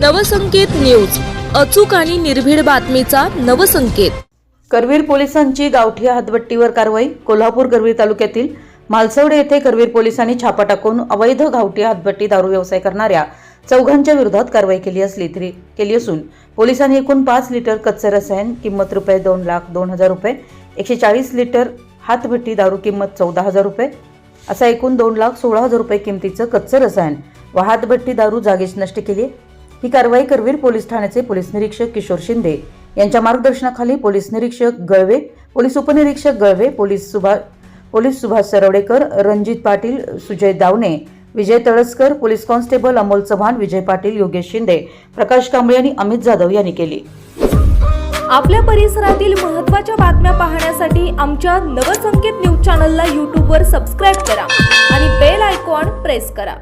Navsanket news अचूक आणि निर्भीड बातमीचा नवसंकेत करवीर पोलिसांची गावठी हातभट्टीवर कारवाई कोल्हापूर करवीर तालुक्यातील मालसवडे येथे करवीर पोलिसांनी छापा टाकून अवैध गावठी हातभट्टी दारू व्यवसाय करणाऱ्या चौघांच्या विरोधात कारवाई केली असली तरी केली असून पोलिसांनी एकूण पाच लिटर कच्चे रसायन किंमत रुपये दोन लाख दोन हजार रुपये एकशे चाळीस लिटर हातभट्टी दारू किंमत चौदा हजार रुपये असा एकूण दोन लाख सोळा हजार रुपये किमतीचं कच्चं रसायन व हातभट्टी दारू जागीच नष्ट केली आहे. ही कारवाई करवीर पोलीस ठाण्याचे पोलीस निरीक्षक किशोर शिंदे यांच्या मार्गदर्शनाखाली पोलीस निरीक्षक गळवे पोलीस उपनिरीक्षक Galve police Subhash police Subhash Sarvadekar Ranjit Patil Sujay Davane Vijay Talaskar police constable Amol Chavan Vijay Patil Yogesh Shinde Prakash Kamble आणि अमित जाधव यांनी केली. आपल्या परिसरातील महत्त्वाच्या बातम्या पाहण्यासाठी आमच्या नवसंकेत न्यूज चॅनलला यूट्यूबवर सबस्क्राईब करा आणि बेल आयकॉन प्रेस करा.